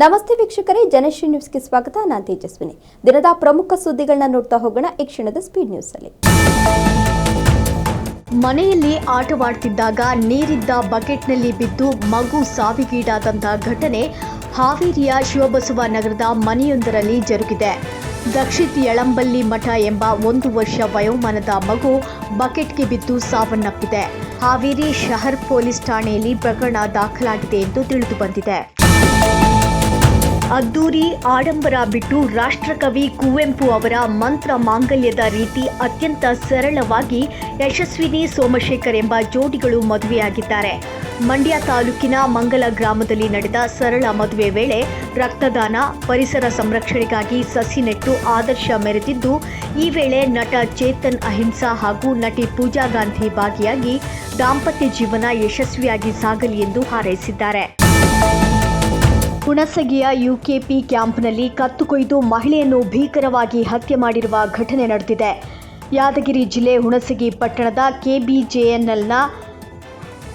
ನಮಸ್ತೆ ವೀಕ್ಷಕರೇ, ಜನಶ್ರೀ ನ್ಯೂಸ್ಗೆ ಸ್ವಾಗತ. ನಾನು ತೇಜಸ್ವಿನಿ. ದಿನದ ಪ್ರಮುಖ ಸುದ್ದಿಗಳನ್ನ ನೋಡ್ತಾ ಹೋಗೋಣ. ಈ ಕ್ಷಣದ ಸ್ಪೀಡ್ ನ್ಯೂಸ್ ಅಲ್ಲಿ ಮನೆಯಲ್ಲಿ ಆಟವಾಡ್ತಿದ್ದಾಗ ನೀರಿದ್ದ ಬಕೆಟ್ನಲ್ಲಿ ಬಿದ್ದು ಮಗು ಸಾವಿಗೀಡಾದಂತಹ ಘಟನೆ ಹಾವೇರಿಯ ಶಿವಬಸವ ನಗರದ ಮನೆಯೊಂದರಲ್ಲಿ ಜರುಗಿದೆ. ದಕ್ಷಿತ್ ಯಳಂಬಲ್ಲಿ ಮಠ ಎಂಬ ಒಂದು ವರ್ಷ ವಯೋಮಾನದ ಮಗು ಬಕೆಟ್ಗೆ ಬಿದ್ದು ಸಾವನ್ನಪ್ಪಿದೆ. ಹಾವೇರಿ ಶಹರ್ ಪೊಲೀಸ್ ಠಾಣೆಯಲ್ಲಿ ಪ್ರಕರಣ ದಾಖಲಾಗಿದೆ ಎಂದು ತಿಳಿದು ಬಂದಿದೆ. ಅದ್ದೂರಿ ಆಡಂಬರ ಬಿಟ್ಟು ರಾಷ್ಟ್ರಕವಿ ಕುವೆಂಪು ಅವರ ಮಂತ್ರ ಮಾಂಗಲ್ಯದ ರೀತಿ ಅತ್ಯಂತ ಸರಳವಾಗಿ ಯಶಸ್ವಿನಿ ಸೋಮಶೇಖರ್ ಎಂಬ ಜೋಡಿಗಳು ಮದುವೆಯಾಗಿದ್ದಾರೆ. ಮಂಡ್ಯ ತಾಲೂಕಿನ ಮಂಗಲ ಗ್ರಾಮದಲ್ಲಿ ನಡೆದ ಸರಳ ಮದುವೆ ವೇಳೆ ರಕ್ತದಾನ, ಪರಿಸರ ಸಂರಕ್ಷಣೆಗಾಗಿ ಸಸಿ ನೆಟ್ಟು ಆದರ್ಶ ಮೆರೆದಿದ್ದು, ಈ ವೇಳೆ ನಟ ಚೇತನ್ ಅಹಿಂಸಾ ಹಾಗೂ ನಟಿ ಪೂಜಾ ಗಾಂಧಿ ಭಾಗಿಯಾಗಿ ದಾಂಪತ್ಯ ಜೀವನ ಯಶಸ್ವಿಯಾಗಿ ಸಾಗಲಿ ಎಂದು ಹಾರೈಸಿದ್ದಾರೆ. ಹುಣಸಗಿಯ ಯುಕೆಪಿ ಕ್ಯಾಂಪ್ನಲ್ಲಿ ಕತ್ತು ಕೊಯ್ದು ಮಹಿಳೆಯನ್ನು ಭೀಕರವಾಗಿ ಹತ್ಯೆ ಮಾಡಿರುವ ಘಟನೆ ನಡೆದಿದೆ. ಯಾದಗಿರಿ ಜಿಲ್ಲೆ ಹುಣಸಗಿ ಪಟ್ಟಣದ ಕೆಬಿಜೆಎನ್ಎಲ್ನ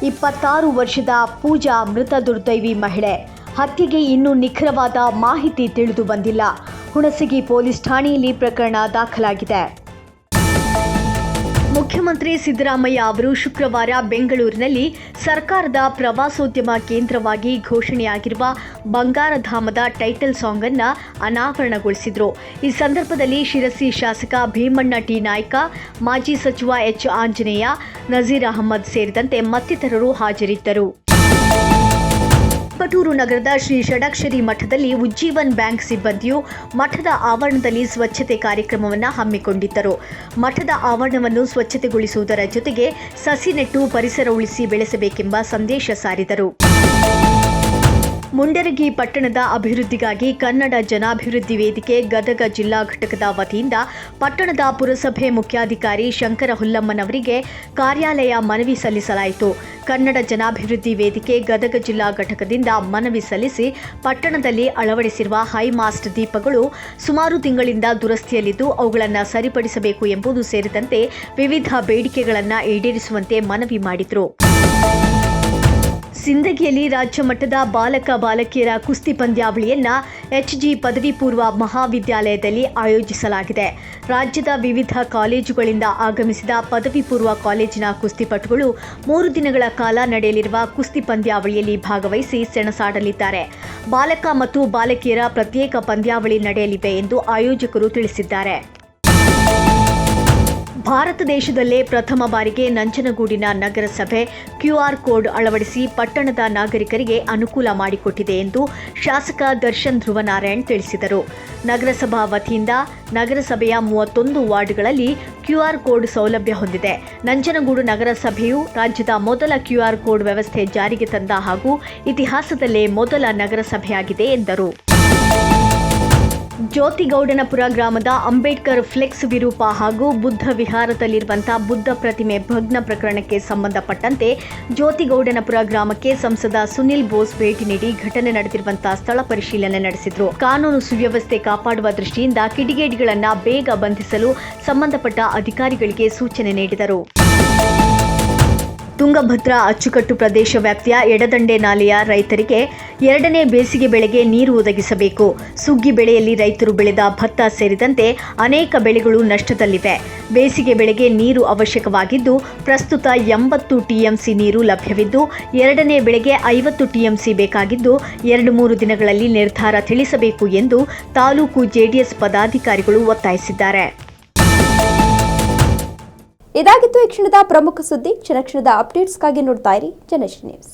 ಇಪ್ಪತ್ತಾರು ವರ್ಷದ ಪೂಜಾ ಮೃತ ದುರ್ದೈವಿ ಮಹಿಳೆ. ಹತ್ಯೆಗೆ ಇನ್ನೂ ನಿಖರವಾದ ಮಾಹಿತಿ ತಿಳಿದು ಬಂದಿಲ್ಲ. ಹುಣಸಗಿ ಪೊಲೀಸ್ ಠಾಣೆಯಲ್ಲಿ ಪ್ರಕರಣ ದಾಖಲಾಗಿದೆ. ಮುಖ್ಯಮಂತ್ರಿ ಸಿದ್ದರಾಮಯ್ಯ ಅವರು ಶುಕ್ರವಾರ ಬೆಂಗಳೂರಿನಲ್ಲಿ ಸರ್ಕಾರದ ಪ್ರವಾಸೋದ್ಯಮ ಕೇಂದ್ರವಾಗಿ ಘೋಷಣೆಯಾಗಿರುವ ಬಂಗಾರಧಾಮದ ಟೈಟಲ್ ಸಾಂಗ್ ಅನ್ನು ಅನಾವರಣಗೊಳಿಸಿದರು. ಈ ಸಂದರ್ಭದಲ್ಲಿ ಶಿರಸಿ ಶಾಸಕ ಭೀಮಣ್ಣ ಟಿ. ನಾಯ್ಕ, ಮಾಜಿ ಸಚಿವ ಎಚ್. ಆಂಜನೇಯ, ನಜೀರ್ ಅಹಮದ್ ಸೇರಿದಂತೆ ಮತ್ತಿತರರು ಹಾಜರಿದ್ದರು. ಪಟೂರು ನಗರದ ಶ್ರೀ ಷಡಕ್ಷರಿ ಮಠದಲ್ಲಿ ಉಜ್ಜೀವನ್ ಬ್ಯಾಂಕ್ ಸಿಬ್ಬಂದಿಯು ಮಠದ ಆವರಣದಲ್ಲಿ ಸ್ವಚ್ಛತೆ ಕಾರ್ಯಕ್ರಮವನ್ನು ಹಮ್ಮಿಕೊಂಡಿದ್ದರು. ಮಠದ ಆವರಣವನ್ನು ಸ್ವಚ್ಛತೆಗೊಳಿಸುವುದರ ಜೊತೆಗೆ ಸಸಿ ನೆಟ್ಟು ಪರಿಸರ ಉಳಿಸಿ ಬೆಳೆಸಬೇಕೆಂಬ ಸಂದೇಶ ಸಾರಿದರು. ಮುಂಡರಗಿ ಪಟ್ಟಣದ ಅಭಿವೃದ್ಧಿಗಾಗಿ ಕನ್ನಡ ಜನಾಭಿವೃದ್ಧಿ ವೇದಿಕೆ ಗದಗ ಜಿಲ್ಲಾ ಘಟಕದ ವತಿಯಿಂದ ಪಟ್ಟಣದ ಪುರಸಭೆ ಮುಖ್ಯಾಧಿಕಾರಿ ಶಂಕರ ಹುಲ್ಲಮ್ಮನವರಿಗೆ ಕಾರ್ಯಾಲಯ ಮನವಿ ಸಲ್ಲಿಸಲಾಯಿತು. ಕನ್ನಡ ಜನಾಭಿವೃದ್ಧಿ ವೇದಿಕೆ ಗದಗ ಜಿಲ್ಲಾ ಘಟಕದಿಂದ ಮನವಿ ಸಲ್ಲಿಸಿ ಪಟ್ಟಣದಲ್ಲಿ ಅಳವಡಿಸಿರುವ ಹೈಮಾಸ್ಟ್ ದೀಪಗಳು ಸುಮಾರು ತಿಂಗಳಿಂದ ದುರಸ್ತಿಯಲ್ಲಿದ್ದು, ಅವುಗಳನ್ನು ಸರಿಪಡಿಸಬೇಕು ಎಂಬುದು ಸೇರಿದಂತೆ ವಿವಿಧ ಬೇಡಿಕೆಗಳನ್ನು ಈಡೇರಿಸುವಂತೆ ಮನವಿ ಮಾಡಿದರು. ಸಿಂದಗಿಯಲ್ಲಿ ರಾಜ್ಯ ಮಟ್ಟದ ಬಾಲಕ ಬಾಲಕಿಯರ ಕುಸ್ತಿ ಪಂದ್ಯಾವಳಿಯನ್ನು ಎಚ್ ಜಿ ಪದವಿ ಪೂರ್ವ ಮಹಾವಿದ್ಯಾಲಯದಲ್ಲಿ ಆಯೋಜಿಸಲಾಗಿದೆ. ರಾಜ್ಯದ ವಿವಿಧ ಕಾಲೇಜುಗಳಿಂದ ಆಗಮಿಸಿದ ಪದವಿ ಪೂರ್ವ ಕಾಲೇಜಿನ ಕುಸ್ತಿಪಟುಗಳು ಮೂರು ದಿನಗಳ ಕಾಲ ನಡೆಯಲಿರುವ ಕುಸ್ತಿ ಪಂದ್ಯಾವಳಿಯಲ್ಲಿ ಭಾಗವಹಿಸಿ ಸೆಣಸಾಡಲಿದ್ದಾರೆ. ಬಾಲಕ ಮತ್ತು ಬಾಲಕಿಯರ ಪ್ರತ್ಯೇಕ ಪಂದ್ಯಾವಳಿ ನಡೆಯಲಿದೆ ಎಂದು ಆಯೋಜಕರು ತಿಳಿಸಿದ್ದಾರೆ. ಭಾರತ ದೇಶದಲ್ಲೇ ಪ್ರಥಮ ಬಾರಿಗೆ ನಂಜನಗೂಡಿನ ನಗರಸಭೆ ಕ್ಯೂಆರ್ ಕೋಡ್ ಅಳವಡಿಸಿ ಪಟ್ಟಣದ ನಾಗರಿಕರಿಗೆ ಅನುಕೂಲ ಮಾಡಿಕೊಟ್ಟಿದೆ ಎಂದು ಶಾಸಕ ದರ್ಶನ್ ಧ್ರುವನಾರಾಯಣ್ ತಿಳಿಸಿದರು. ನಗರಸಭಾ ವತಿಯಿಂದ ನಗರಸಭೆಯ ಮೂವತ್ತೊಂದು ವಾರ್ಡ್ಗಳಲ್ಲಿ ಕ್ಯೂಆರ್ ಕೋಡ್ ಸೌಲಭ್ಯ ಹೊಂದಿದೆ. ನಂಜನಗೂಡು ನಗರಸಭೆಯು ರಾಜ್ಯದ ಮೊದಲ ಕ್ಯೂಆರ್ ಕೋಡ್ ವ್ಯವಸ್ಥೆ ಜಾರಿಗೆ ತಂದ ಹಾಗೂ ಇತಿಹಾಸದಲ್ಲೇ ಮೊದಲ ನಗರಸಭೆಯಾಗಿದೆ ಎಂದರು. ಜ್ಯೋತಿಗೌಡನಪುರ ಗ್ರಾಮದ ಅಂಬೇಡ್ಕರ್ ಫ್ಲೆಕ್ಸ್ ವಿರೂಪ ಹಾಗೂ ಬುದ್ಧ ವಿಹಾರದಲ್ಲಿರುವಂತಹ ಬುದ್ಧ ಪ್ರತಿಮೆ ಭಗ್ನ ಪ್ರಕರಣಕ್ಕೆ ಸಂಬಂಧಪಟ್ಟಂತೆ ಜ್ಯೋತಿಗೌಡನಪುರ ಗ್ರಾಮಕ್ಕೆ ಸಂಸದ ಸುನಿಲ್ ಬೋಸ್ ಭೇಟಿ ನೀಡಿ ಘಟನೆ ನಡೆದಿರುವಂತಹ ಸ್ಥಳ ಪರಿಶೀಲನೆ ನಡೆಸಿದ್ರು. ಕಾನೂನು ಸುವ್ಯವಸ್ಥೆ ಕಾಪಾಡುವ ದೃಷ್ಟಿಯಿಂದ ಕಿಡಿಗೇಡಿಗಳನ್ನು ಬೇಗ ಬಂಧಿಸಲು ಸಂಬಂಧಪಟ್ಟ ಅಧಿಕಾರಿಗಳಿಗೆ ಸೂಚನೆ ನೀಡಿದರು. ತುಂಗಭದ್ರಾ ಅಚ್ಚುಕಟ್ಟು ಪ್ರದೇಶ ವ್ಯಾಪ್ತಿಯ ಎಡದಂಡೆ ನಾಲೆಯ ರೈತರಿಗೆ ಎರಡನೇ ಬೇಸಿಗೆ ಬೆಳೆಗೆ ನೀರು ಒದಗಿಸಬೇಕು. ಸುಗ್ಗಿ ಬೆಳೆಯಲ್ಲಿ ರೈತರು ಬೆಳೆದ ಭತ್ತ ಸೇರಿದಂತೆ ಅನೇಕ ಬೆಳೆಗಳು ನಷ್ಟದಲ್ಲಿವೆ. ಬೇಸಿಗೆ ಬೆಳೆಗೆ ನೀರು ಅವಶ್ಯಕವಾಗಿದ್ದು, ಪ್ರಸ್ತುತ ಎಂಬತ್ತು ಟಿಎಂಸಿ ನೀರು ಲಭ್ಯವಿದ್ದು, ಎರಡನೇ ಬೆಳೆಗೆ ಐವತ್ತು ಟಿಎಂಸಿ ಬೇಕಾಗಿದ್ದು, ಎರಡು ಮೂರು ದಿನಗಳಲ್ಲಿ ನಿರ್ಧಾರ ತಿಳಿಸಬೇಕು ಎಂದು ತಾಲೂಕು ಜೆಡಿಎಸ್ ಪದಾಧಿಕಾರಿಗಳು ಒತ್ತಾಯಿಸಿದ್ದಾರೆ. ಇದಾಗಿತ್ತು ಈ ಕ್ಷಣದ ಪ್ರಮುಖ ಸುದ್ದಿ. ಕ್ಷಣ ಕ್ಷಣದ ಅಪ್ಡೇಟ್ಸ್ಗಾಗಿ ನೋಡ್ತಾ ಇರಿ. ಜನಶ್ರೀ ನ್ಯೂಸ್.